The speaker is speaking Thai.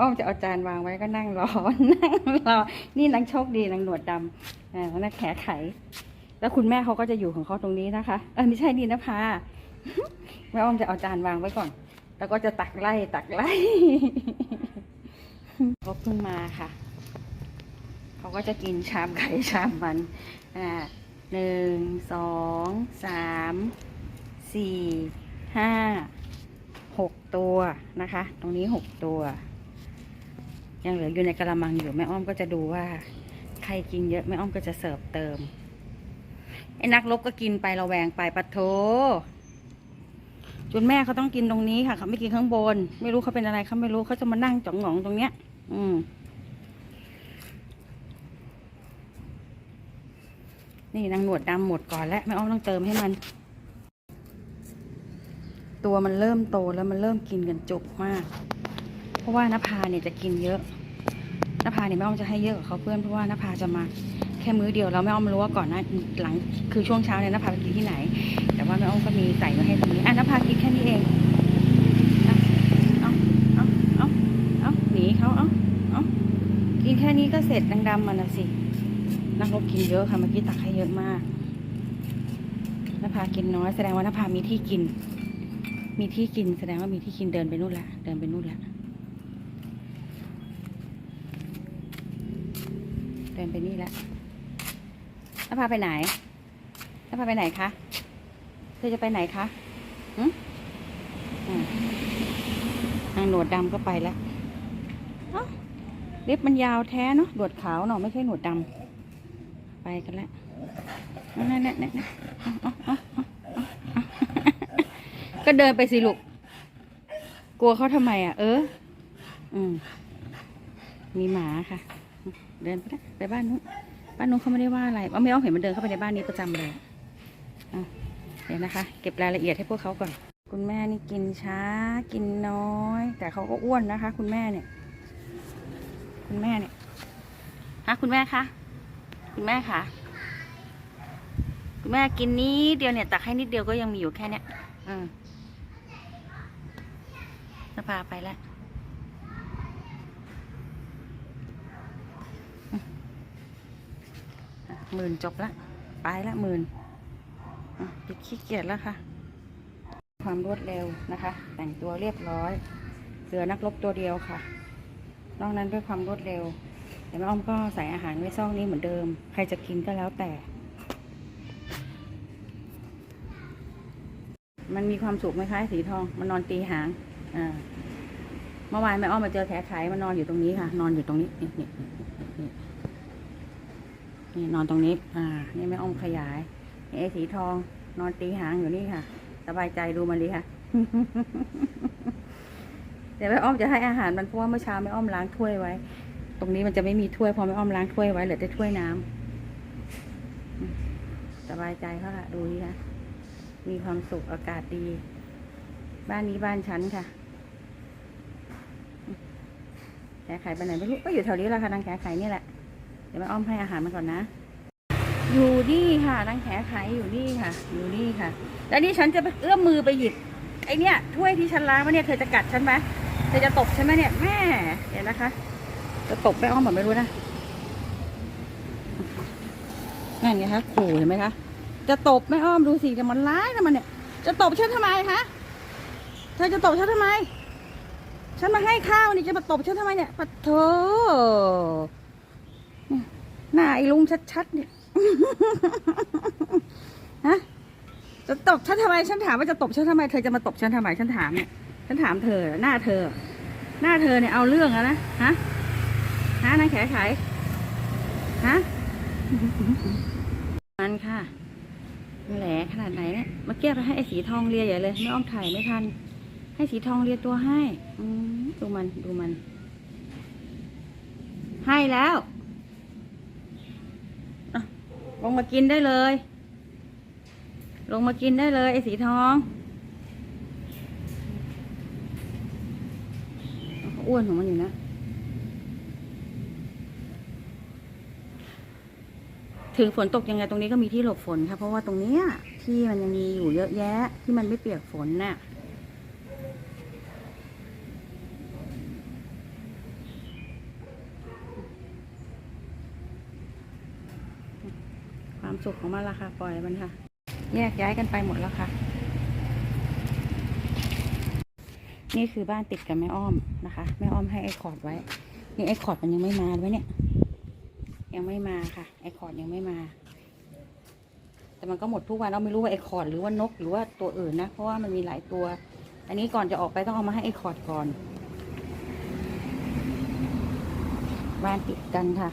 อ้อมจะเอาจานวางไว้ก็นั่งรอ นั่งรอ นี่นางโชคดีนางหนวดดำอ่านักแขไข แล้วคุณแม่เขาก็จะอยู่ของเขาตรงนี้นะคะ เออไม่ใช่นี่นะพาแม่อ้อมจะเอาจานวางไว้ก่อน แล้วก็จะตักไล่ตักไล่เขาเพิ่งมาค่ะ เขาก็จะกินชามไข่ชามมัน อ่าหนึ่งสองสามสี่ห้าหกตัวนะคะ ตรงนี้หกตัว ยังเหลืออยู่ในกระมังอยู่แม่อ้อมก็จะดูว่า ใครกินเยอะแม่อ้อมก็จะเสิร์ฟเติมไอ้นักลบก็กินไประแวงไปปะโถจนแม่เขาต้องกินตรงนี้ค่ะเขาไม่กินข้างบน ไม่รู้เขาเป็นอะไรเขาไม่รู้เขาจะมานั่งจ่องหงองตรงเนี้ย อืม นี่นางหนวดดำหมดก่อนแล้วแม่อ้อมต้องเติมให้มัน ตัวมันเริ่มโตแล้วมันเริ่มกินกันจุกมาก เพราะว่านภาเนี่ยจะกินเยอะาเนี่ยแม่อ้อมจะให้เยอะกว่าเขาเพื่อนเพราะว่านภาจะมาแค่มื้อเดียวแล้วแม่อ้อมรู้ว่าก่อนหน้าหลังคือช่วงเช้าเนี่ยนภาไปกินที่ไหน แต่ว่าแม่อ้อมก็มีใส่มาให้ตรงนี้อะนภากินแค่นี้เองเอาเอาเอาเอาหนีเขาเอาเอากินแค่นี้ก็เสร็จดำๆมันนะสินักรบกินเยอะค่ะเมื่อกี้ตักให้เยอะมากนภากินน้อยแสดงว่านภามีที่กิน มีที่กินแสดงว่ามีที่กินเดินไปนู่นละเดินไปนู่นละ เดินไปนี่และนภาไปไหนนภาไปไหนคะ เธอจะไปไหนคะหึอ่าทางหนวดดำก็ไปแล้วเอ้าเล็บมันยาวแท้เนาะหนวดขาวเนาะไม่ใช่หนวดดำไปกันแล้วนั่นนั่นนั่นก็เดินไปสิลูก กลัวเขาทำไมอะ เออ อืมมีหมาค่ะ เดินไปนะไปบ้านนู้นบ้านนู้นเขาไม่ได้ว่าอะไรเอาไม่เอาเห็นมันเดินเข้าไปในบ้านนี้ประจำเลยอะเดี๋ยวนะคะ เก็บรายละเอียดให้พวกเขาก่อน คุณแม่นี่กินช้า กินน้อย แต่เขาก็อ้วนนะคะ คุณแม่เนี่ย คุณแม่เนี่ยฮะคุณแม่คะคุณแม่คะคุณแม่กินนิดเดียวเนี่ยตักให้นิดเดียวก็ยังมีอยู่แค่เนี้ยอืมจะพาไปแล้วอืมอะ หมื่นจบละไปละหมื่นอะติดขี้เกียจแล้วค่ะ ความรวดเร็วนะคะ แต่งตัวเรียบร้อยเหลือนักรบตัวเดียวค่ะ นอกนั้นด้วยความรวดเร็ว แต่แม่อ้อมก็ใส่อาหารไว้ซองนี้เหมือนเดิม ใครจะกินก็แล้วแต่ มันมีความสุขไหมคะสีทอง มันนอนตีหาง อ่า เมื่อวานแม่อ้อมมาเจอแขไขมันนอนอยู่ตรงนี้ค่ะ นอนอยู่ตรงนี้นี่นี่ นี่นอนตรงนี้ อ่า นี่แม่อ้อมขยายนี่ไอ้สีทอง นอนตีหางอยู่นี่ค่ะ สบายใจดูมันดีค่ะ เดี๋ยวแม่อ้อมจะให้อาหารมันเพราะว่าเมื่อเช้าแม่อ้อมล้างถ้วยไว้ ตรงนี้มันจะไม่มีถ้วยพอแม่อ้อมล้างถ้วยไว้เหลือแต่ถ้วยน้ำอืมสบายใจเขาค่ะ ดูนี่ค่ะ มีความสุขอากาศดี บ้านนี้บ้านฉันค่ะแขไข่ไปไหนไม่รู้ก็อยู่แถวนี้แหละค่ะนางแขไข่นี่แหละ เดี๋ยวแม่อ้อมให้อาหารมันก่อนนะ อยู่นี่ค่ะนางแขไข่อยู่นี่ค่ะ อยู่นี่ค่ะ แล้วนี่ฉันจะเอื้อมมือไปหยิบไอเนี่ยถ้วยที่ฉันล้างมาเนี่ยเธอจะกัดฉันไหมเธอจะตบฉันไหมเนี่ยแม่เดี๋ยวนะคะ จะตบแม่อ้อมแบบไม่รู้นะนั่นไงคะขู่เห็นไหมคะจะตบแม่อ้อมดูสิแต่มันร้ายนะมันเนี่ย จะตบฉันทำไมคะเธอจะตบฉันทำไม ฉันมาให้ข้าวนี่จะมาตบฉันทำไมเนี่ยปะโถ หน้าไอ้ลุงชัดๆเนี่ยฮะจะตบฉันทำไมฉันถามว่าจะตบฉันทำไมเธอจะมาตบฉันทำไมฉันถามเนี่ยฉันถามเธอหน้าเธอ หน้าเธอเนี่ยเอาเรื่องอะนะฮะฮะนางแขไขฮะมันค่ะแหลขนาดไหนเนี่ยเมื่อกี้ไปให้ไอ้สีทองเลียใหญ่เลยไม่อ้อมถ่ายไม่ทัน ให้สีทองเลียตัวให้ อืดูมันดูมัน ให้แล้ว ลงมากินได้เลย ลงมากินได้เลย ไอ้สีทอง อ้วนของมันอยู่นะ ถึงฝนตกยังไงตรงนี้ก็มีที่หลบฝนค่ะ เพราะว่าตรงเนี้ยที่มันยังมีอยู่เยอะแยะ ที่มันไม่เปียกฝนน่ะ ความสุขของมันละค่ะ ปล่อยมันค่ะ แยกย้ายกันไปหมดแล้วค่ะ นี่คือบ้านติดกับแม่อ้อมนะคะ แม่อ้อมให้ไอคอร์ดไว้ นี่ไอคอร์ดมันยังไม่มาไว้เนี่ย ยังไม่มาค่ะ ไอคอร์ดยังไม่มา แต่มันก็หมดทุกวันเราไม่รู้ว่าไอคอร์ดหรือว่านกหรือว่าตัวอื่นนะ เพราะว่ามันมีหลายตัว อันนี้ก่อนจะออกไปต้องเอามาให้ไอคอร์ดก่อน บ้านติดกันค่ะ